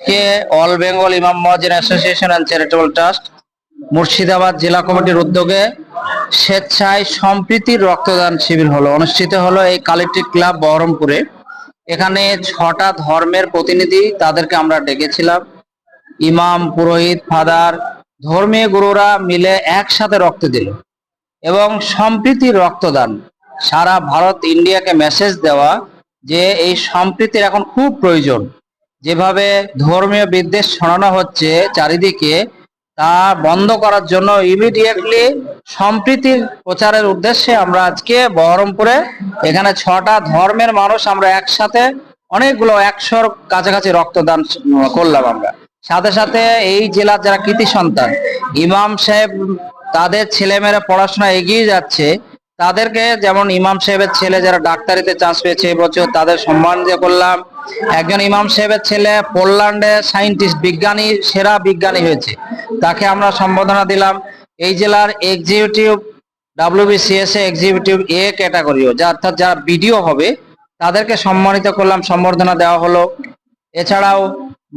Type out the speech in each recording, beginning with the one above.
আজকে all Bengal imam muezzin association and charitable trust Murshidabad জেলা কমিটির উদ্যোগে স্বেচ্ছায় সম্প্রীতির রক্তদান শিবির হলো। অনুষ্ঠিত হলো এই কালেক্টিভ ক্লাব বহরমপুরে। এখানে ছটা ধর্মের প্রতিনিধি তাদেরকে আমরা ডেকেছিলাম। ইমাম, পুরোহিত, ফাদার, ধর্মীয় গুরুরা মিলে একসাথে রক্ত দিল এবং সম্প্রীতির রক্তদান। সারা ভারত ইন্ডিয়াকে মেসেজ দেওয়া যে এই সম্প্রীতির এখন খুব প্রয়োজন। যেভাবে ধর্মীয় বিদ্বেষ ছড়ানো হচ্ছে চারিদিকে, তা বন্ধ করার জন্য ইমিডিয়েটলি সম্প্রীতির প্রচারের উদ্দেশ্যে আমরা আজকে বহরমপুরে এখানে ছটা ধর্মের মানুষ আমরা একসাথে অনেকগুলো একশোর কাছাকাছি রক্তদান করলাম আমরা। সাথে সাথে এই জেলার যারা কৃতি সন্তান, ইমাম সাহেব তাদের ছেলেমেয়েরা পড়াশোনা এগিয়ে যাচ্ছে তাদেরকে যেমন ইমাম সাহেবের ছেলে যারা ডাক্তারিতে চান্স পেয়েছে এবছর তাদের সম্মান দিয়ে করলাম। একজন ইমাম সাহেবের ছেলে পোল্যান্ডে সায়েন্টিস্ট, বিজ্ঞানী, সেরা বিজ্ঞানী হয়েছে। তাকে আমরা সম্বোধনা দিলাম। এই জেলার এক্সিকিউটিভ ডাব্লিউবিসিএস এক্সিকিউটিভ এ ক্যাটাগরিও যা অর্থাৎ যারা বিডিও হবে, তাদেরকে সম্মানিত করলাম, সম্বর্ধনা দেওয়া হলো। এছাড়াও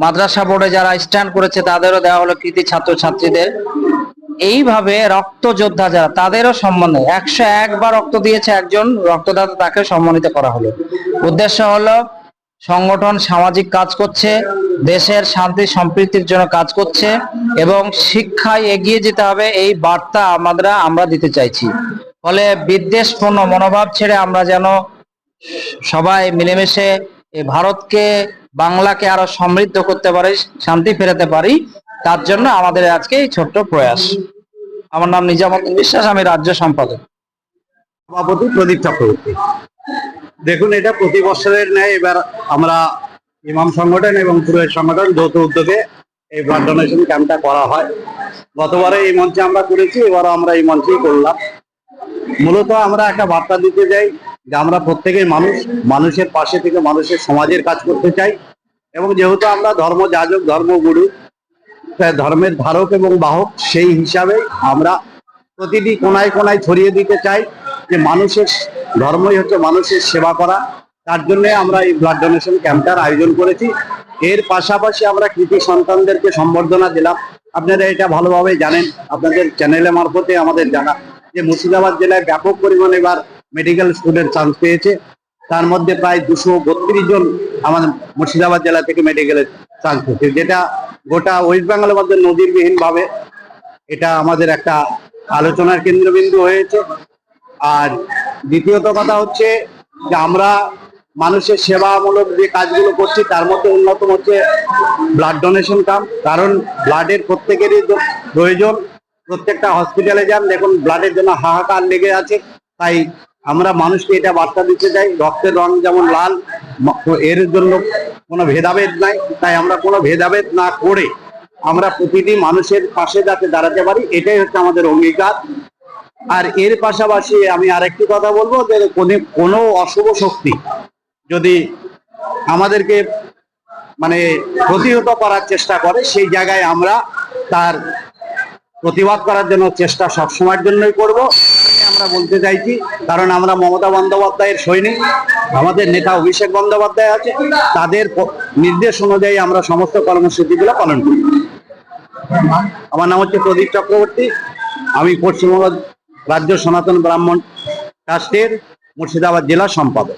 মাদ্রাসা বোর্ডে যারা স্ট্যান্ড করেছে, তাদেরও দেওয়া হলো কৃতি ছাত্র ছাত্রীদের এইভাবে রক্ত যোদ্ধা যারা, তাদেরও সম্মানে। একশো একবার রক্ত দিয়েছে একজন রক্তদাতা, তাকে সম্মানিত করা হলো। উদ্দেশ্য হলো, সংগঠন সামাজিক কাজ করছে, দেশের শান্তি, সম্প্রীতির জন্য কাজ করছে, এবং শিক্ষায় এগিয়ে যেতে হবে, এই বার্তা আমরা আমরা দিতে চাইছি। ফলে বিদ্বেষপূর্ণ মনোভাব ছেড়ে আমরা যেন সবাই মিলেমিশে ভারতকে, বাংলাকে আরও সমৃদ্ধ করতে পারি, শান্তি ফেরাতে পারি তার জন্য আমাদের আজকে এই ছোট্ট প্রয়াস। আমার নাম নিজামুদ্দিন বিশ্বাস, আমি রাজ্য সম্পাদক। সভাপতি প্রদীপ চক্রবর্তী। দেখুন, এটা প্রতি বছরের ন্যায় এবার আমরা ইমাম সংগঠন এবং পুরোহিত সংগঠন যৌথ উদ্যোগে এই ব্লাড ডোনেশন ক্যাম্পটা করা হয়। গতবারে এই মঞ্চে আমরা করেছি, এবারও আমরা এই মঞ্চেই করলাম। মূলত আমরা একটা বার্তা দিতে চাই যে আমরা প্রত্যেকেই মানুষ, মানুষের পাশে থেকে মানুষের সমাজের কাজ করতে চাই। এবং যেহেতু আমরা ধর্ম যাজক ধর্মগুরু ধর্মের ধারক এবং বাহক, সেই হিসাবে আমরা প্রতিটি কোনায় কোনায় ছড়িয়ে দিতে চাই যে মানুষের ধর্মই হচ্ছে মানুষের সেবা করা। তার জন্য আমরা এই ব্লাড ডোনেশন ক্যাম্পটার আয়োজন করেছি। এর পাশাপাশি আমরা কৃতি সন্তানদেরকে সম্বর্ধনা দিলাম। আপনারা এটা ভালোভাবে জানেন। আপনাদের চ্যানেলে মারফতে আমাদের জানা যে মুর্শিদাবাদ জেলায় ব্যাপক পরিমাণে এবার মেডিকেল স্টুডেন্ট চান্স পেয়েছে। তার মধ্যে প্রায় দুশো বত্রিশ জন আমাদের মুর্শিদাবাদ জেলা থেকে মেডিকেলের চান্স পেয়েছে যেটা গোটা ওয়েস্ট বেঙ্গলের মধ্যে নদীরবিহীন ভাবে এটা আমাদের একটা আলোচনার কেন্দ্রবিন্দু হয়েছে। আর দ্বিতীয়ত কথা হচ্ছে যে আমরা মানুষের সেবামূলক যে কাজগুলো করছি, তার মধ্যে অন্যতম হচ্ছে ব্লাড ডোনেশন কাম কারণ ব্লাডের প্রত্যেকেরই প্রয়োজন। প্রত্যেকটা হসপিটালে যান, দেখুন ব্লাডের জন্য হাহাকার লেগে আছে। তাই আমরা মানুষকে এটা বার্তা দিতে চাই, রক্তের রং যেমন লাল এর জন্য কোনো ভেদাভেদ নাই, তাই আমরা কোনো ভেদাভেদ না করে আমরা প্রতিটি মানুষের পাশে যাতে দাঁড়াতে পারি, এটাই হচ্ছে আমাদের অঙ্গীকার। আর এর পাশাপাশি আমি আরেকটি কথা বলব যে কোনো- অশুভ শক্তি যদি আমাদেরকে মানে প্রতিহত করার চেষ্টা করে, সেই জায়গায় আমরা তার প্রতিবাদ করার জন্য চেষ্টা সবসময়ের জন্যই করব। আমরা বলতে চাইছি, কারণ আমরা মমতা বন্দ্যোপাধ্যায়ের সৈনিক, আমাদের নেতা অভিষেক বন্দ্যোপাধ্যায় আছে, তাদের নির্দেশ অনুযায়ী আমরা সমস্ত কর্মসূচিগুলো পালন করি। আমার নাম হচ্ছে প্রদীপ চক্রবর্তী, আমি পশ্চিমবঙ্গ রাজ্য সনাতন ব্রাহ্মণ ট্রাস্টের মুর্শিদাবাদ জেলা সম্পাদক।